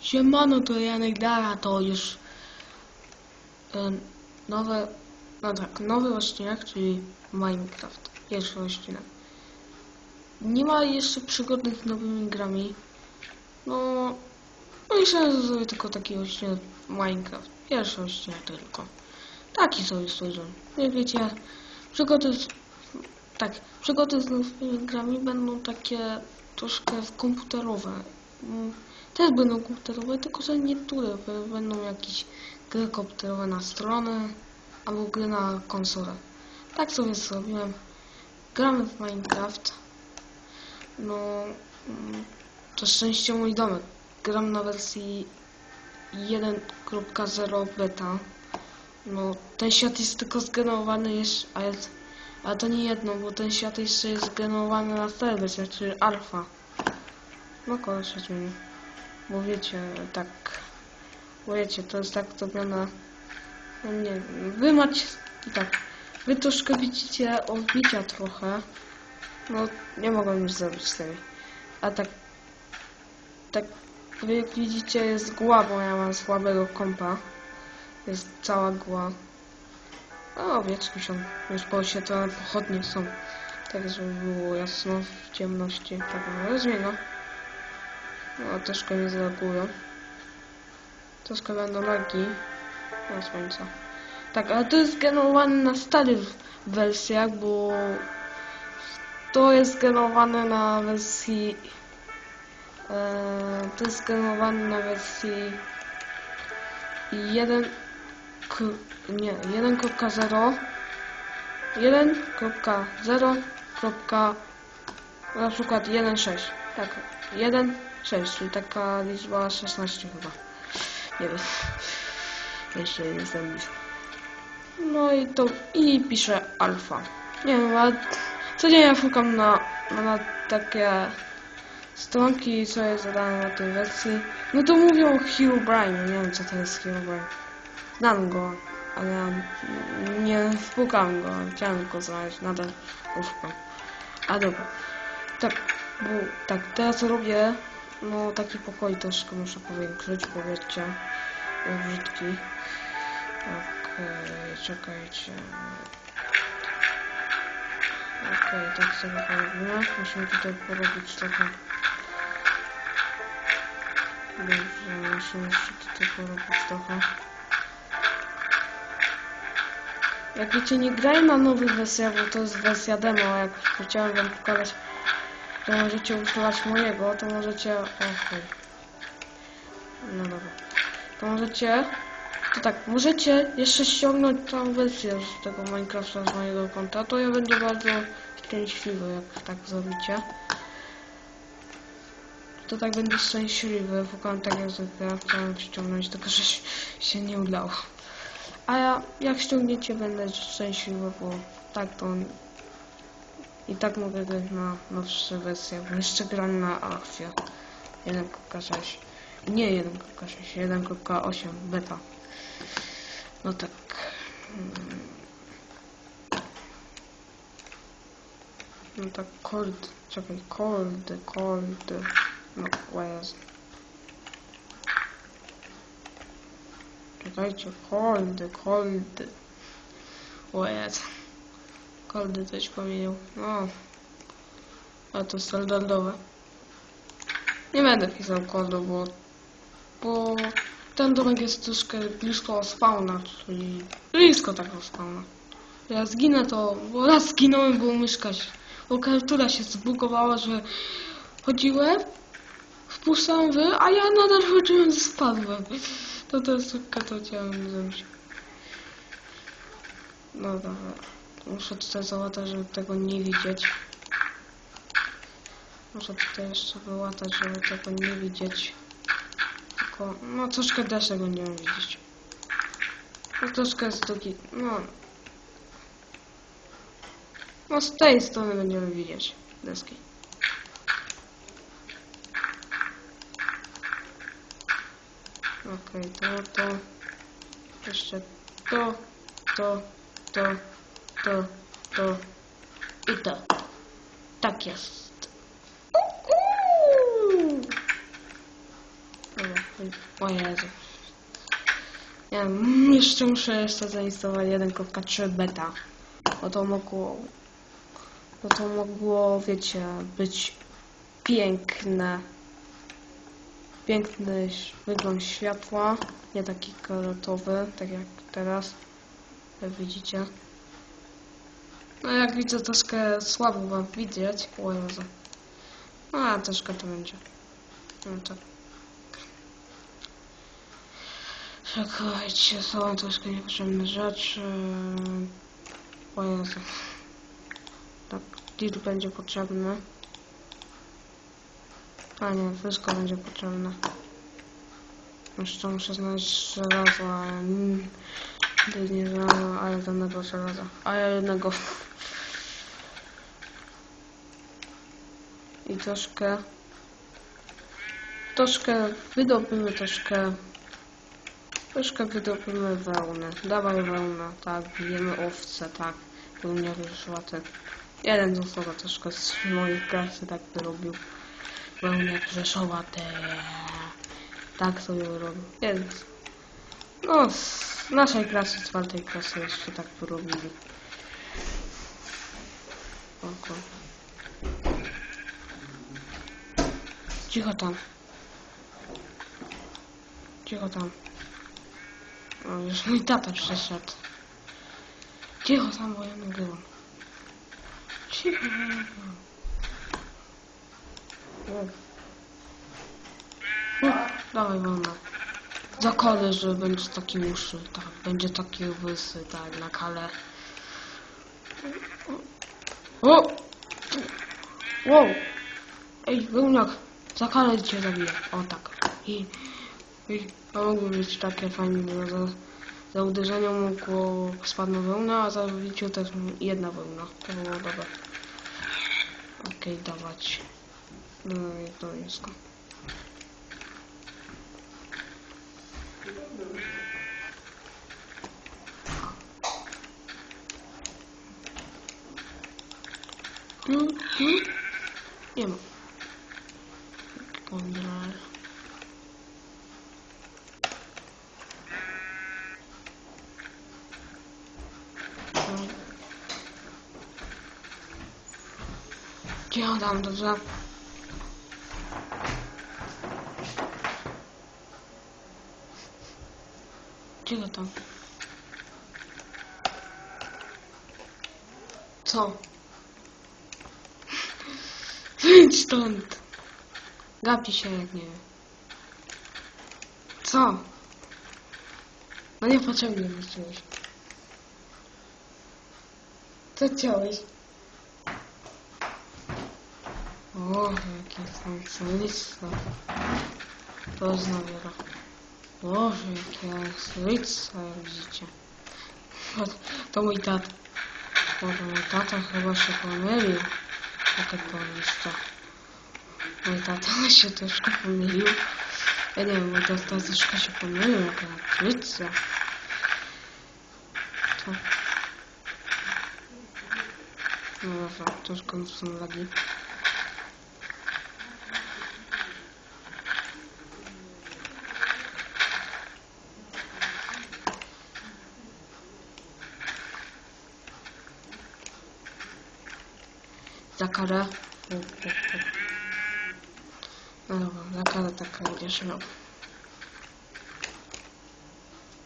Siemano, to Janek Dara, to już em, nowe, no tak, nowy odcinek, czyli Minecraft, pierwszy odcinek. Nie ma jeszcze przygody z nowymi grami, no, no i sobie tylko taki odcinek Minecraft, pierwszy odcinek tylko. Taki sobie stwierdzę. Jak wiecie, przygody z, tak, przygody z nowymi grami będą takie troszkę komputerowe. Też będą komputerowe, tylko że niektóre będą jakieś gry komputerowe na stronę albo gry na konsolę. Tak sobie zrobiłem. Gramy w Minecraft. No, mm, to szczęście mój domek. Gram na wersji 1.0 beta. No, ten świat jest tylko zgenerowany jeszcze, ale, ale to nie jedno, bo ten świat jeszcze jest zgenerowany na wersji, czyli alfa. No koleś zmieni. Bo wiecie, tak... Bo wiecie, to jest tak zrobione... No nie wiem, wy macie... Tak, wy troszkę widzicie odbicia trochę. No, nie mogłem już zrobić tej. A tak... Tak, wy jak widzicie jest gła, bo ja mam słabego kompa. Jest cała gła. O, wieczki są. Już pooświetlone pochodnie są. Tak, żeby było jasno w ciemności. Tak, no, zmienia. No, troszkę mnie zreagują. Troszkę będą lagi na słońca. Tak, ale to jest generowane na starych wersjach, bo to jest generowane na wersji e, to jest generowane na wersji 1 k, nie, 1.0 1.0. na przykład 1.6 tak, 1.6 czyli taka liczba 16 chyba nie wiem jeszcze nie jestem no i to i piszę alfa nie wiem, ale codziennie szukam na, na, takie stronki, co jest zadane na tej wersji. No to mówią Herobrine, nie wiem co to jest Herobrine. Znam go, ale nie spukam go, chciałem go znaleźć, nadal go szukam. A dobra, tak, bo, tak, teraz robię, no taki pokój troszkę muszę powiększyć, powiedzcie, brzydki. Okej, czekajcie. Okej, tak sobie porobimy. Musimy tutaj porobić trochę. Dobrze, musimy jeszcze tutaj porobić trochę. Jak wiecie, nie graj na nowych wersjach, bo to jest wersja demo, jak chciałem wam pokazać, że możecie używać mojego, to możecie... Okej. No dobra. To możecie... To tak, możecie jeszcze ściągnąć tą wersję z tego Minecrafta z mojego konta, to ja będę bardzo szczęśliwy, jak tak zrobicie. To tak będę szczęśliwy, szukam tak jak zwykle, chciałem ściągnąć, tylko że się nie udało. A ja, jak ściągniecie, będę szczęśliwy, bo tak to... I tak mogę grać na nowsze wersje, jeszcze gram na Alfie 1.6. Nie 1.6, 1.8 beta. No tak. Mm. No tak, cold. Czekaj, cold, cold. No, where's... Czekajcie, cold, cold. Where's... Cold coś powiedział. No. A to standardowe. Nie będę pisał kodu, bo... Bo... Ten domek jest troszkę blisko spawna, czyli blisko tego spawna. Ja zginę to, bo raz zginąłem, bo myszka się, bo klawiatura się zbugowała, że chodziłem, wpuszczałem wy, a ja nadal chodziłem, spadłem. To to tylko to chciałem zrobić. No dobra, muszę tutaj załatać, żeby tego nie widzieć. Muszę tutaj jeszcze wyłatać, żeby tego nie widzieć. Tylko, no troszkę tego nie wiem widzieć. No troszkę jest drugi, no. No z tej strony będziemy widzieć deski. Okej, to, to. Jeszcze to, to, to, to, to i to. Tak jest. O Jezu. Wiem, jeszcze muszę jeszcze zainstalować 1.3 beta. Bo to mogło... Bo to mogło, wiecie, być piękne. Piękny wygląd światła. Nie taki kolorowy, tak jak teraz. Jak widzicie. No jak widzę troszkę słabo wam widzieć. O Jezu. A, troszkę to będzie. No tak. Czekajcie, są troszkę niepotrzebne rzeczy. O Jezu. Tak, deal będzie potrzebny. A nie, wszystko będzie potrzebne. Jeszcze muszę znaleźć żelazo, ale... Mm, to nie żelazo, ale żadnego żelaza. A ja jednego. I troszkę... Troszkę wydobymy troszkę... Troszkę wydobymy wełnę. Dawaj wełnę, tak, bijemy owce, tak. Pełniary szłatek. Jeden z osoba troszkę z moich klasy tak wyrobił. Wełnę przeszowate. Tak sobie robił. Więc... No, naszej klasy, czwartej klasy jeszcze tak porobili. Oko. Cicho tam. Cicho tam. O, już mój tata przyszedł. Cicho tam, bo ja nagrywam. Cicho. O. O, Dawaj wolno. Zakładaj, że będzie taki uszy, tak, będzie taki łysy, tak, na kale. O! Wow! Ej, wełniak, za kalę cię zabiję. O tak. I, i to mogło być takie fajne, bo za, za uderzenie mogło spadnąć wełna, a za wbiciu też jedna wełna. To było dobre. Okej, dawać. No i to jest. Hmm? Nie ma. Kontrol. Hmm. Cicho tam, dobrze? Cicho tam. Co? Wyjdź stąd! Gapi się jak nie wiem. Co? No niepotrzebnie wróciłeś. Co chciałeś? O, jakie słońce. To znowu. Boże, jakie słońce, jak widzicie. To, to mój tata. Boże, mój tata chyba się pomylił. Jakie to liście. Mój tata się troszkę pomylił. Ja nie wiem, mój tata troszkę się pomylił, jaka słońce. To... No dobra, troszkę są lagi. Za karę. No dobra, za karę taka będziesz miał.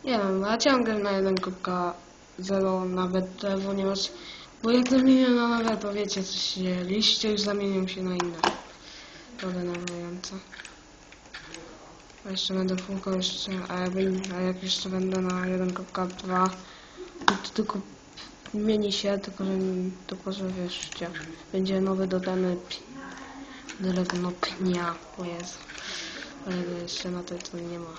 Nie wiem, ja ciągle na 1.0 nawet, ponieważ bo jak zamienię na nowe, to wiecie co się dzieje. Liście już zamienią się na inne. To denerwujące. A jeszcze będę półko jeszcze, a jak, a jak jeszcze będę na 1.2, to tylko zmieni się, tylko że, tylko że wieszcie, będzie nowy dodany pi- drewno pnia, o. Ale jeszcze na to, to nie ma.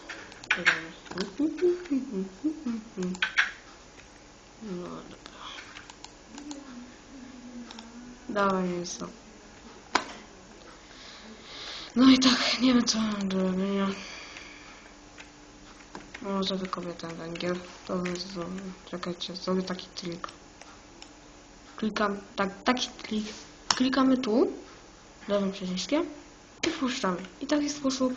No dobra. Dawaj mięso. No i tak, nie wiem co mam do robienia. Może wykopię ten węgiel. To z- czekajcie, zrobię taki trik. Klikam, tak, taki klik. Klikamy tu, lewym przyciskiem i wpuszczamy. I w taki sposób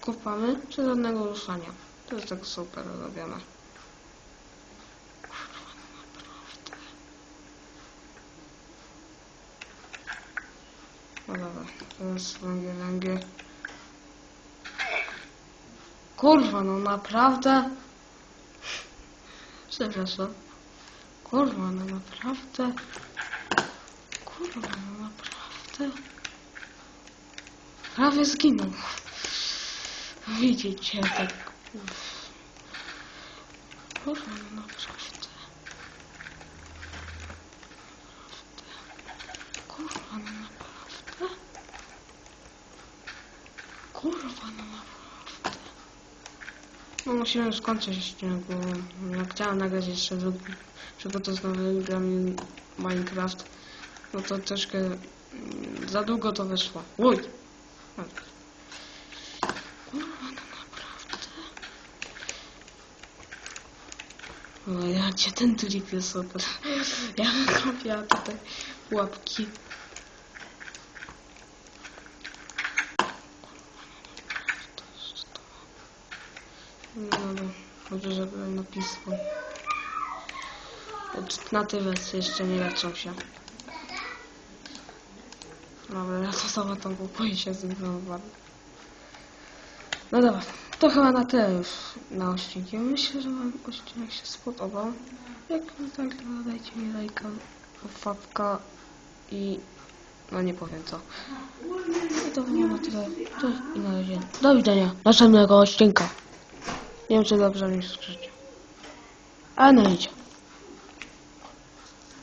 kopamy bez żadnego ruszania. To jest tak super robione. No dobra, teraz węgiel. Kurwa, no naprawdę? Przepraszam. Kurwa, no naprawdę? Kurwa, no naprawdę? Prawie zginął. Widzicie, tak... Kurwa, no naprawdę. Kurwa, no naprawdę? Kurwa, no naprawdę. No musimy skończyć odcinek, bo jak chciałem nagrać jeszcze drugi, przygotować z nowymi grami Minecraft, no to troszkę mm, za długo to wyszło. Uj! No. O, ja cię ten trik jest super. Ja robię tutaj łapki. No dobra, może żeby napisał. Alternatywę jeszcze nie leczą się. Dobra, ja to samo tą kupuję się zignorowałem. No dobra, to chyba na tyle już na odcinku. Myślę, że wam odcinek się spodobał. Jak nie tak, to dajcie mi lajka, fabka i no nie powiem co. I to było na tyle. Cześć i na razie. Do widzenia. Następnego odcinka. Wiem czy dobrze mi słyszycie. Ale na razie.